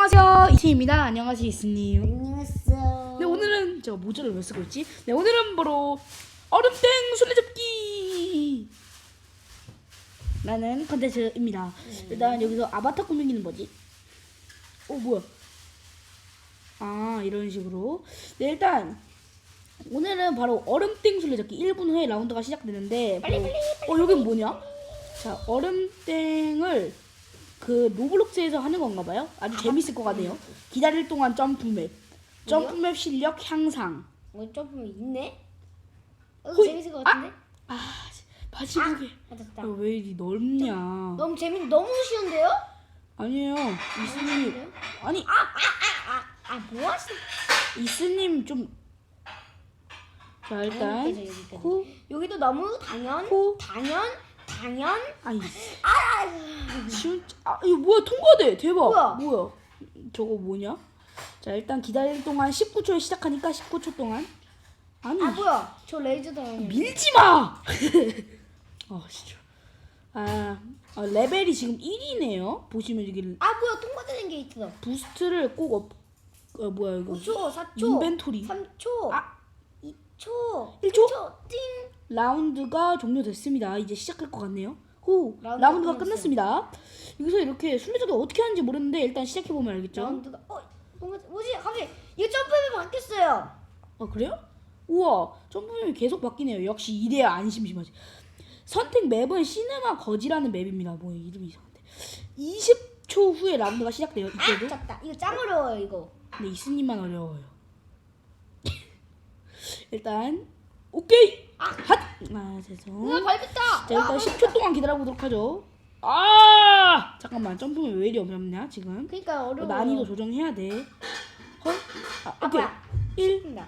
안녕하세요 이티입니다. 안녕하세요 이스님. 안녕하세요. 네 오늘은 제가 모자를 왜 쓰고 있지? 네 오늘은 바로 얼음땡 술래잡기 라는 컨텐츠입니다. 일단 여기서 아바타 꾸미기는 뭐지? 어 뭐야? 아 이런 식으로 네 일단 오늘은 바로 얼음땡 술래잡기 1분 후에 라운드가 시작되는데 바로, 어 여긴 뭐냐? 자 얼음땡을 그 로블록스에서 하는 건가 봐요. 아주 재밌을 것 같네요. 기다릴 동안 점프맵 점프맵 실력 향상 뭐 점프면 있네? 어, 호이. 재밌을 것 같은데? 아 맞았다. 아, 왜 이리 넓냐 너무 재밌, 너무 쉬운데요? 아니에요 이스님 아니 아, 아, 뭐 하시? 이스님 좀 자 일단 여기까지, 여기까지. 코 여기도 너무 당연, 코. 당연, 당연. 아이 아, 쉬운 아 이거 뭐야 통과돼 대박 뭐야? 저거 뭐냐 자 일단 기다릴 동안 19초에 시작하니까 19초 동안 아니 아 뭐야? 저 레이저도 아니에요. 밀지 마! 아, 진짜. 아, 아, 레벨이 지금 1이네요. 보시면 여기 아 뭐야? 통과되는 게 있어. 부스트를 꼭 업, 어, 뭐야, 이거. 5초, 4초, 인벤토리. 3초, 아. 2초, 1초? 띵. 라운드가 종료됐습니다. 이제 시작할 것 같네요. 호, 라운드가 라운드가 끝났어요. 끝났습니다. 여기서 이렇게 술래잡기 어떻게 하는지 모르는데 일단 시작해 보면 알겠죠? 라운드가 어 뭔가 뭐지? 갑자기 이거 점프맵이 바뀌었어요. 아, 그래요? 우와, 점프맵이 계속 바뀌네요. 역시 이래야 안 심심하지. 선택 맵은 시네마 거지라는 맵입니다. 뭐 이름이 이상한데. 20초 후에 라운드가 시작돼요. 이때도. 아, 졌다. 이거 짱 어려워요 이거. 근데 이스님만 어려워요. 일단 오케이. 아, 핫. 아, 죄송. 우와 밟았다. 자, 일단 와, 10초 동안 기다려 보도록 하죠. 아! 잠깐만, 점프면 왜 이리 어렵냐, 지금? 그러니까 어, 어려워. 난이도 조정해야 돼. 헐? 아, 오케이. 아빠. 1. 습니다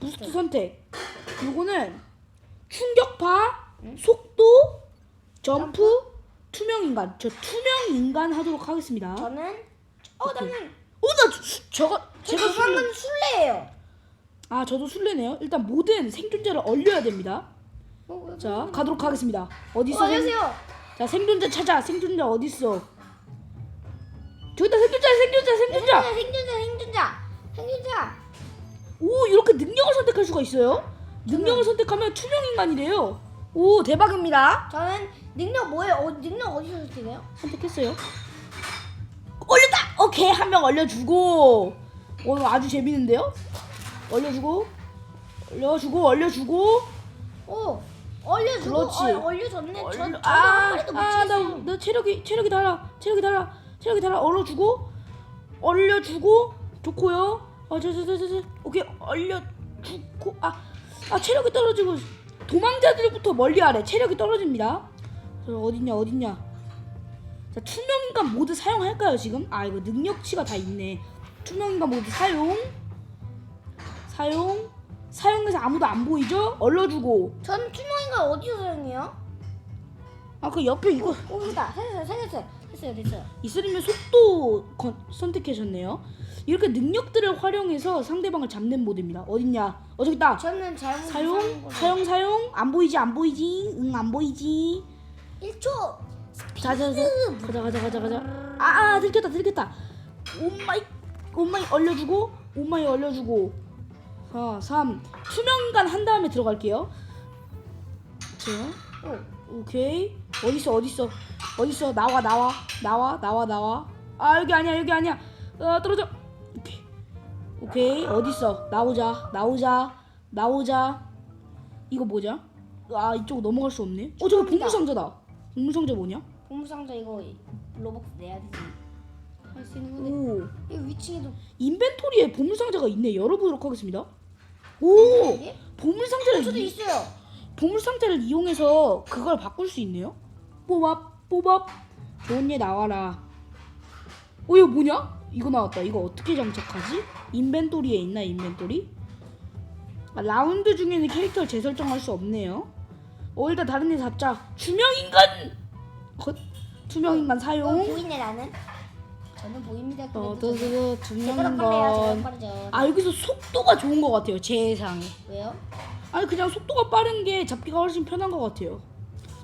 부스트 선택. 요거는 충격파, 속도, 점프, 투명 인간. 저 투명 인간 하도록 하겠습니다. 저는 어 오케이. 나는 어, 나 저, 저거 제가. 방금 술래예요. 아, 저도 술래네요. 일단 모든 생존자를 얼려야 됩니다. 어, 왜- 자, 가도록 하겠습니다. 어디 어, 있어? 생... 안녕하세요. 자, 생존자 찾아. 생존자 어디 있어? 저기다 생존자, 생존자, 생존자. 생존자 생존자 생존자 생존자. 오, 이렇게 능력을 선택할 수가 있어요? 능력을 선택하면 투명 인간이래요. 오, 대박입니다. 저는 능력 뭐예요? 어, 능력 어디서 선택해요? 선택했어요. 올렸다. 오케이, 한명 얼려주고. 오, 이거 아주 재밌는데요? 얼려주고, 얼려주고, 얼려주고. 오 얼려주고 그렇지. 어, 얼려줬네. 저 얼려. 저도 아, 한 마리도 못 아, 나, 치겠어요. 나 체력이 체력이 달아, 체력이 달아, 체력이 달아. 얼려주고, 얼려주고, 좋고요. 아, 저, 저, 저, 저, 저. 오케이, 얼려주고, 아, 아, 체력이 떨어지고 도망자들부터 멀리하래. 체력이 떨어집니다. 저 어딨냐, 어딨냐. 자, 투명인간 모드 사용할까요 지금? 아, 이거 능력치가 다 있네. 투명인간 모드 사용, 사용, 사용해서 아무도 안 보이죠? 얼려주고. 전 투명인간 어디서 사용해요? 아, 그 옆에 이거. 오 여기다 생겼어요 생겼어요 됐어요 됐어요. 이슬님은 속도 건- 선택하셨네요. 이렇게 능력들을 활용해서 상대방을 잡는 모드입니다. 어딨냐? 어 저기 있다. 저는 잘못 사용, 사용 사용, 사용. 안 보이지, 안 보이지. 응, 안 보이지. 1초 자, 자, 자. 가자, 가자, 가자, 가자. 아, 아, 들켰다, 들켰다. 오마이, 오마이 얼려주고, 오마이 얼려주고. 4, 3. 투명인간 한 다음에 들어갈게요. 자, 오 오케이. 어딨어, 어딨어. 어딨어. 나와, 나와. 나와, 나와, 나와. 아, 여기 아니야, 여기 아니야. 어, 떨어져. 오케이. 오케이. 어딨어. 나오자, 나오자, 나오자. 이거 뭐냐? 아, 이쪽 넘어갈 수 없네. 어, 저거. 보물상자다. 보물상자 뭐냐? 보물상자 이거 로벅스 내야 되지. 할 수 있는 건데 오. 이거 위층에도 인벤토리에 보물상자가 있네. 열어보도록 하겠습니다. 오! 이게? 보물 상자를, 저도 이, 있어요. 보물 상자를 이용해서 그걸 바꿀 수 있네요. 뽀밥, 뽀밥. 좋은 예 나와라. 어, 이거 뭐냐? 이거 나왔다. 이거 어떻게 장착하지? 인벤토리에 있나, 인벤토리? 아, 라운드 중에는 캐릭터를 재설정할 수 없네요. 어, 일단 다른 애 잡자. 투명인간! 컷. 투명인간 어, 사용. 보이네 나는. 저는 보입니다. 어, 그래도. 더, 제가 더 빨라요. 제가 투명인간. 빠르죠. 아, 여기서 속도가 좋은 것 같아요. 제 예상에. 왜요? 아니 그냥 속도가 빠른 게 잡기가 훨씬 편한 것 같아요.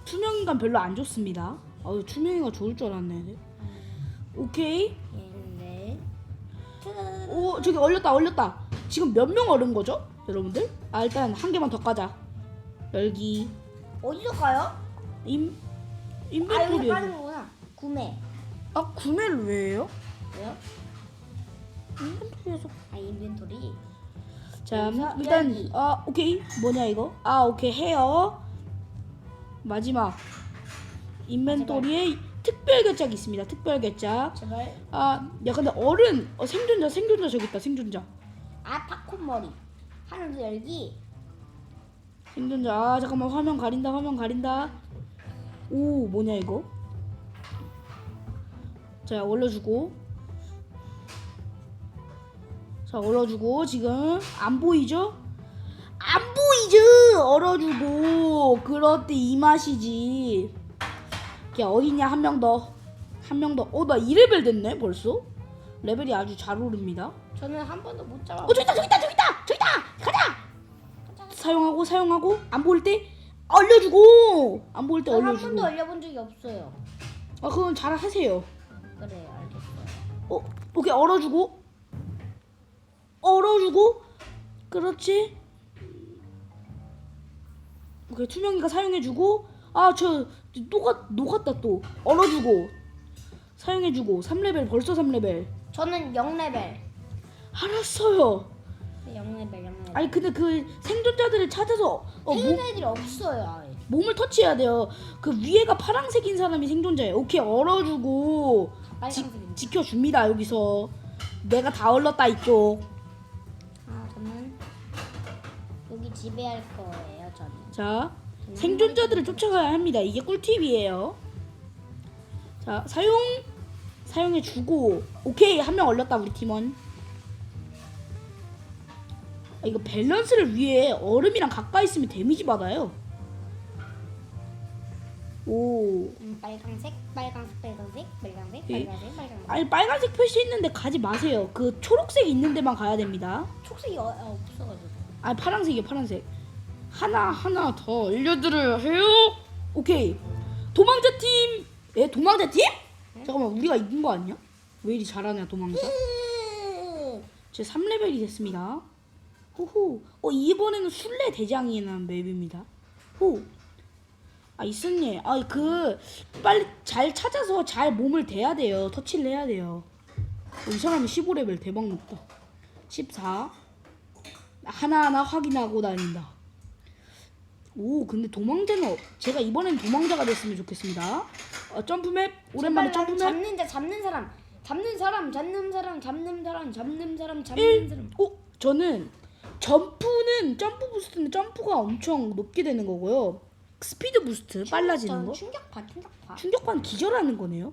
투명인간 별로 안 좋습니다. 아 투명인간 좋을 줄 알았네. 오케이. 예, 네. 오 저기 얼렸다 얼렸다 지금 몇 명 얼은 거죠 여러분들 아 일단 한 개만 더 까자 열기 어디서 가요? 임 아 여기 인벤토리 빠는 거구나. 구매. 아 구매를 왜 해요? 왜요? 인벤토리에서. 아 인벤토리. 자 여기서 일단 열기. 아 오케이. 뭐냐 이거? 아 오케이. 헤어 마지막. 인벤토리에 특별 결작이 있습니다. 특별 결작 제발. 아야 근데 어른 어, 생존자 생존자 저기 있다 생존자. 아 팝콘 머리. 하늘도 열기. 생존자. 아 잠깐만. 화면 가린다 화면 가린다. 오 뭐냐 이거 자 올려주고. 자 올려주고 지금. 안 보이죠? 안 보이죠? 얼어주고. 그렇대 이 맛이지. 걔 어딨냐? 한 명 더. 한 명 더. 어나 2레벨 됐네 벌써? 레벨이 아주 잘 오릅니다. 저는 한 번도 못 잡아. 어 저기 있다 저기 있다 저기 있다! 저기 있다! 가자! 사용하고 사용하고. 안 보일 때 얼려주고! 안 보일 때 저한 얼려주고. 번도 얼려본 적이 없어요. 아 그건 잘 하세요 그래요, 알겠어요. 어 오케이 얼어주고 얼어주고 그렇지 오케이 투명이가 사용해주고 아저 녹았 녹았다 또 얼어주고 사용해주고 3레벨 벌써 3레벨 저는 0레벨. 알았어요 0레벨, 0레벨. 아니 근데 그 생존자들을 찾아서 어, 몸, 태어난 애들이 없어요, 아예. 몸을 터치해야 돼요. 그 위에가 파란색인 사람이 생존자예요. 오케이 얼어주고 지, 빨간색입니다. 지 켜줍니다 여기서. 내가 다 얼렀다 이쪽. 아, 저는 여기 지배할 거예요, 저는. 자 생존자들을 쫓아가야 합니다. 이게 꿀팁이에요. 자 사용 사용해 주고 오케이 한 명 얼렸다 우리 팀원. 아, 이거 밸런스를 위해 얼음이랑 가까이 있으면 데미지 받아요. 오. 음, 빨간색, 빨간색, 빨간색, 빨간색, 예. 빨간색, 빨간색. 아니 빨간색 표시 있는데 가지 마세요. 그 초록색 있는 데만 가야 됩니다. 초록색이 어, 어, 없어가지고. 아니 파란색이요 파란색. 하나 하나 더 알려드려야 해요. 오케이. 도망자 팀. 예 도망자 팀? 잠깐만 우리가 이긴 거 아니야? 왜 이리 잘하냐 도망자? 제 3레벨이 됐습니다. 호호. 어 이번에는 술래 대장이라는 맵입니다. 호. 아 이스님, 아그 빨리 잘 찾아서 잘 몸을 대야 돼요. 터치를 해야 돼요. 어, 이 사람이 15레벨 대박 높다. 14. 하나하나 확인하고 다닌다. 오 근데 도망자는 어- 제가 이번엔 도망자가 됐으면 좋겠습니다. 어, 점프맵 오랜만에 제발 점프맵. 잡는 자, 잡는 사람, 잡는 사람, 잡는 사람, 잡는 사람, 잡는 사람, 잡는 1. 사람. 어, 저는 점프는 점프 부스트는 점프가 엄청 높게 되는 거고요. 스피드 부스트 빨라지는 거. 충격파, 충격파. 충격파는 기절하는 거네요.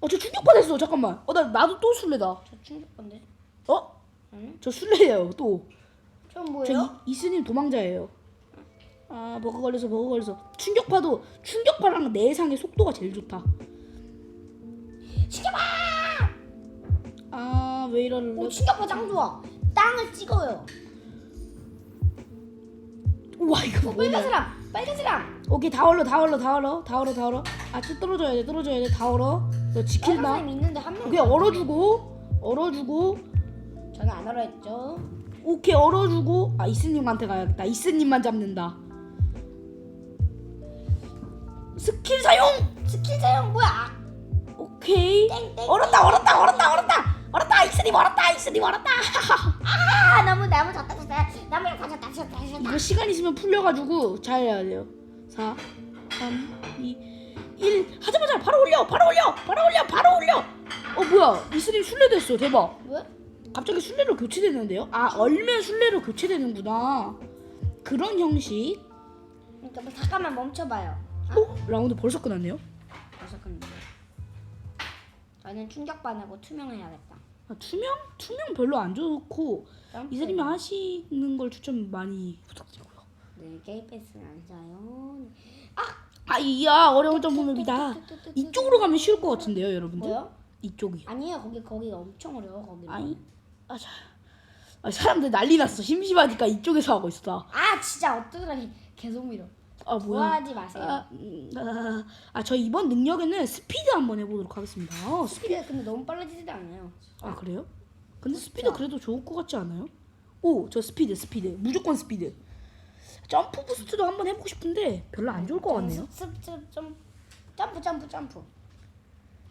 어, 저 충격파 됐어. 잠깐만. 어, 나 나도 또 술래다. 저 충격파인데. 어? 응? 저 술래예요. 또. 저저 뭐예요? 이, 이스님 도망자예요. 아, 버그 걸려서 버그 걸려서. 충격파도 충격파랑 내상의 속도가 제일 좋다. 충격파! 아, 왜 이러래? 오, 충격파 짱 좋아. 땅을 찍어요. 우와, 이거 어, 빨간 뭐냐? 사람, 빨간 사람. 오케이, 다 얼어, 다 얼어, 다 얼어, 다 얼어, 다 얼어. 아, 또 떨어져야 돼, 떨어져야 돼, 다 얼어. 너 지킨다. 사람 있는데 한 명. 오케이, 얼어주고, 얼어주고, 저는 안 얼어했죠. 오케이, 얼어주고. 아, 이스님한테 가야겠다. 이스님만 잡는다. 스킬 사용. 스킬 사용 뭐야? 오케이. 땡땡. 얼었다, 얼었다, 얼었다, 얼었다, 얼었다. 이스님 얼었다, 이스님 얼었다. 아 나무 나무 졌다 졌다. 나무랑 다 졌다 졌다 졌다. 이거 시간 있으면 풀려가지고 잘 해야 돼요. 4, 3, 2, 1. 하자마자 바로 올려, 바로 올려, 바로 올려, 바로 올려. 어 뭐야? 이스님 순례됐어. 대박. 왜? 갑자기 순례로 교체되는데요? 아 얼면 순례로 교체되는구나. 그런 형식. 그러니까 뭐 잠깐만 멈춰봐요. 아, 어? 라운드 벌써 끝났네요. 벌써 끝났네. 저는 충격 반하고 투명해야겠다. 아, 투명? 투명 별로 안 좋고. 이사님이 하시는 걸 추천 많이 부탁드리고요. 네 게임 패스는 안 사요. 아 이야 어려운 점프맵이다. 이쪽으로 가면 쉬울 것 같은데요, 여러분들? 뭐요? 이쪽이요. 아니에요 거기 거기 엄청 어려워 거기. 아니, 아, 자, 아 사람들 난리 났어. 심심하니까 이쪽에서 하고 있어. 아 진짜 어떠더니 계속 밀어. 아 뭐야? 좋아하지 마세요. 아, 음, 아, 아, 저 이번 능력에는 스피드 한번 해보도록 하겠습니다. 어, 스피... 스피드 근데 너무 빨라지지도 않아요. 아 그래요? 근데 스피드 그래도 좋을 것 같지 않아요? 오, 저 스피드, 스피드, 무조건 스피드. 점프 부스트도 한번 해보고 싶은데 별로 안 좋을 것 같네요. 습, 습, 점, 점프 점프 점프.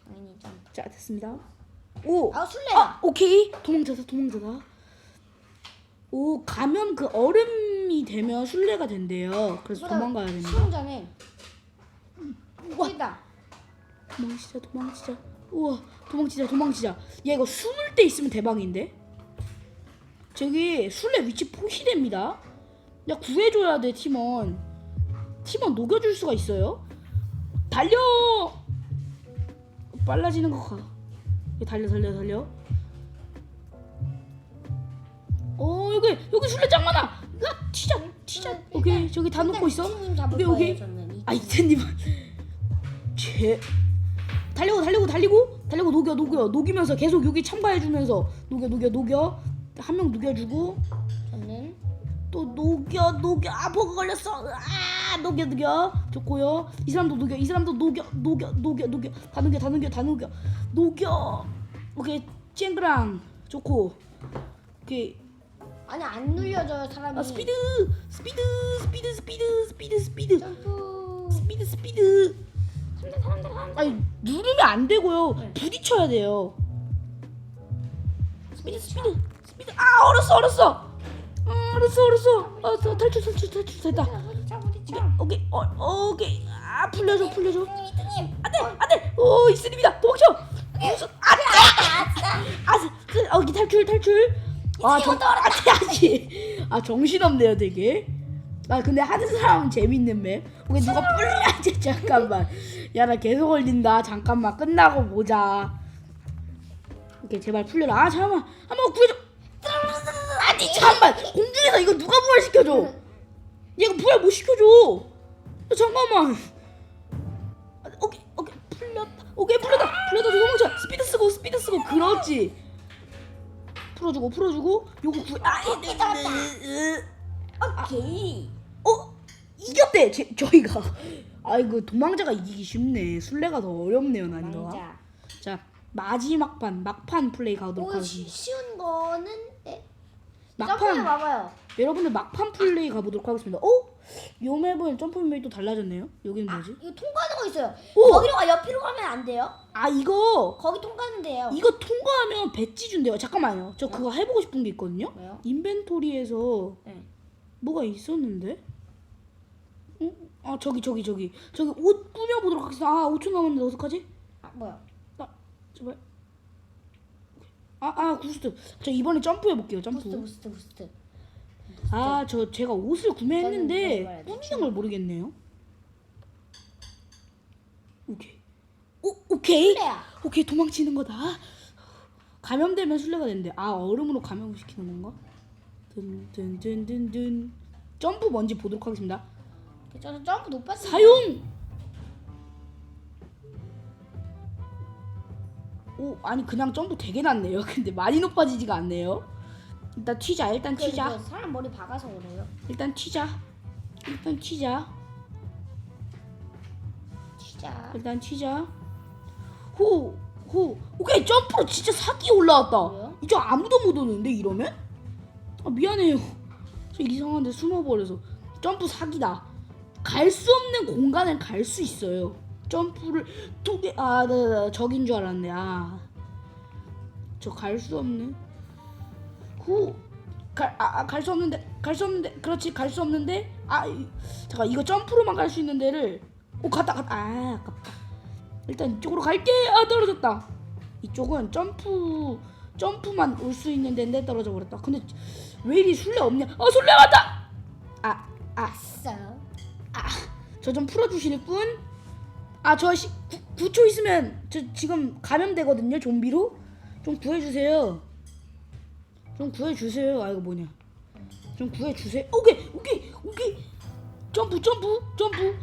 당연히 점프. 자, 됐습니다. 오, 아 술래다. 아, 오케이. 도망자다, 도망자다. 오, 가면 그 얼음이 되면 술래가 된대요. 그래서 도망가야 됩니다. 수영장에. 와. 여기다. 도망치자, 도망치자. 우와, 도망치자, 도망치자. 얘 이거 숨을 때 있으면 대박인데? 저기 술래 위치 표시됩니다. 야, 구해줘야 돼, 팀원. 팀원 녹여줄 수가 있어요. 달려! 빨라지는 거 가. 얘 달려, 달려, 달려. 어, 여기, 여기 술래 짱 많아! 야, 튀자, 튀자. 오케이, 저기 다 놓고 있어. 오케이, 오케이. 아 이태님은 제 달리고 달리고 달리고? 달리고 녹여 녹여. 녹이면서 계속 여기 참가해주면서 녹여 녹여 녹여. 한 명 녹여주고. 저는 또 녹여 녹여. 아 버그 걸렸어. 아 녹여 녹여. 좋고요. 이 사람도 녹여 이 사람도 녹여 녹여 녹여 녹여. 다 녹여 다 녹여 다 녹여. 녹여. 오케이 쨍그랑. 좋고. 오케이 아니 안 눌려져요 사람이. 아 스피드 스피드 스피드 스피드 스피드 스피드 점프. 스피드 스피드 사람들 사람들 사람들. 아니 누르면 안 되고요. 네. 부딪혀야 돼요. 스피드 스피드 스피드 아 얼었어 얼었어. 아, 얼었어 얼었어. 아 저, 탈출 탈출 탈출 됐다. 부딪혀 부딪혀. 오케이 어 오케이 아 풀려줘 풀려줘. 이트님. 안돼 안돼 오 이슬입니다 도망쳐. 무슨 안돼 아스 아 여기 탈출 탈출. 아 정, 안돼 아지. 아 정신없네요 되게. 아 근데 하는 사람은 재밌는 맵. 오케이 누가 풀려야지 잠깐만. 야 나 계속 걸린다. 잠깐만 끝나고 보자. 오케이 제발 풀려라. 아 잠깐만 한번 구해줘. 아니 잠깐만 공중에서 이거 누가 부활시켜줘? 얘가 부활 못 시켜줘. 야, 잠깐만. 아, 오케이 오케이 풀렸다. 오케이 풀렸다. 풀렸다. 도망쳐. 스피드 쓰고 스피드 쓰고 그렇지. 풀어주고 풀어주고 요거 구해. 아 이- 오케이. 어 이겼대 제, 저희가. 아이고 도망자가 이기기 쉽네. 술래가 더 어렵네요 난이도가. 자 마지막 판 막판 플레이 가도록 오 하겠습니다. 쉬운 거는 네. 점프해 봐봐요. 여러분들 막판 플레이 가보도록 하겠습니다. 어? 요 맵은 점프 맵이 또 달라졌네요. 여기는 뭐지? 이거 통과하는 거 있어요. 오! 거기로 가 옆으로 가면 안 돼요. 아 이거 거기 통과하는 데요. 이거 통과하면 배지 준대요. 잠깐만요. 저 그거 해보고 싶은 게 있거든요. 뭐요? 인벤토리에서 네. 뭐가 있었는데? 어? 아 저기 저기 저기 저기 옷 꾸며보도록 하겠습니다. 아 5초 남았는데 어떡하지? 아 뭐야? 아 제발. 아 아 구스트. 저 이번에 점프 해볼게요. 점프. 부스트 부스트 부스트. 아 저 제가 옷을 저는 구매했는데. 꾸미는 걸 모르겠네요. 오케이. 오 오케이. 술래야. 오케이 도망치는 거다. 감염되면 술래가 된대. 아 얼음으로 감염시키는 건가? 든든든든든. 점프 뭔지 보도록 하겠습니다. 저는 점프 높았어요. 사용. 오 아니 그냥 점프 되게 낮네요. 근데 많이 높아지지가 않네요. 일단 튀자. 일단 튀자. 이거 사람 머리 박아서 그래요. 일단 튀자. 일단 튀자. 진짜. 일단 튀자. 호, 호. 오케이 점프로 진짜 사기 올라왔다. 뭐야? 이제 아무도 못 오는데 이러면? 아 미안해요. 저 이상한데 숨어버려서 점프 사기다. 갈 수 없는 공간을 갈 수 있어요. 점프를 두 개. 아, 네, 네, 네, 적인 줄 알았네. 아, 저 갈 수 없네. 후. 갈, 아, 갈 수 없는데, 갈 수 없는데, 그렇지, 갈 수 없는데, 아, 이, 잠깐, 이거 점프로만 갈 수 있는 데를, 오, 갔다, 갔다, 아, 아깝다. 일단 이쪽으로 갈게, 아, 떨어졌다. 이쪽은 점프, 점프만 올 수 있는 데인데 떨어져 버렸다. 근데 왜 이리 술래 없냐? 아, 술래 왔다! 아, 아, 아싸. 저좀 풀어주실 분? 아, 저 시, 9, 초 있으면 저 지금 감염되거든요, 좀비로? 좀 구해주세요. 좀 구해주세요. 아, 이거 뭐냐. 좀 구해주세요. 오케이, 오케이, 오케이. 점프, 점프, 점프.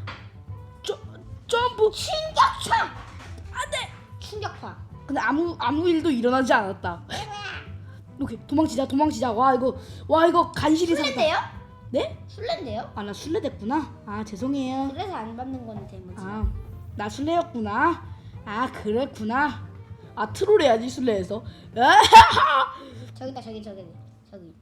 점, 점프. 충격파. 안 돼! 충격파. 근데 아무, 아무 일도 일어나지 않았다. 오케이, 도망치자, 도망치자. 와, 이거, 와, 이거 간신히. 술래인데요? 네? 술래인데요? 아, 나 술래 됐구나. 아, 죄송해요. 그래서 안 받는 건데 뭐지? 아, 나 술래였구나. 아, 그랬구나. 아 트롤 해야지 술래에서 저기다 저기 저기 저기.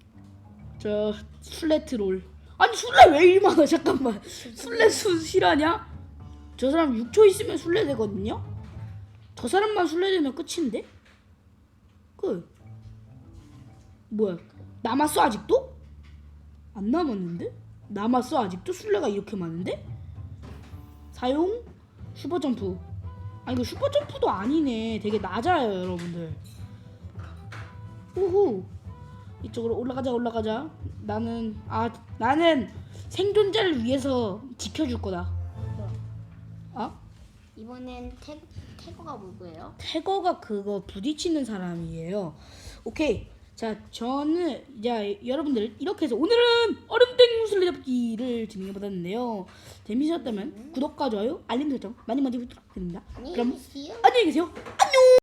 저 술래 트롤 아니 술래 왜 이만하 잠깐만 술래 수 실하냐? 저 사람 6초 있으면 술래 되거든요? 저 사람만 술래 되면 끝인데? 그 뭐야 남았어 아직도? 안 남았는데? 남았어 아직도? 술래가 이렇게 많은데? 사용 슈퍼점프. 아 이거 슈퍼점프도 아니네. 되게 낮아요 여러분들. 오호 이쪽으로 올라가자 올라가자. 나는 아 나는 생존자를 위해서 지켜줄 거다. 아 이번엔 태 태거가 누구예요? 태거가 그거 부딪히는 사람이에요. 오케이 자 저는 이제 여러분들 이렇게 해서 오늘은 얼음땡 술래잡기를 진행해 받았는데요. 재미있었다면 구독과 좋아요 알림 설정 많이 많이 부탁드립니다. 안녕히 그럼 계세요. 안녕히 계세요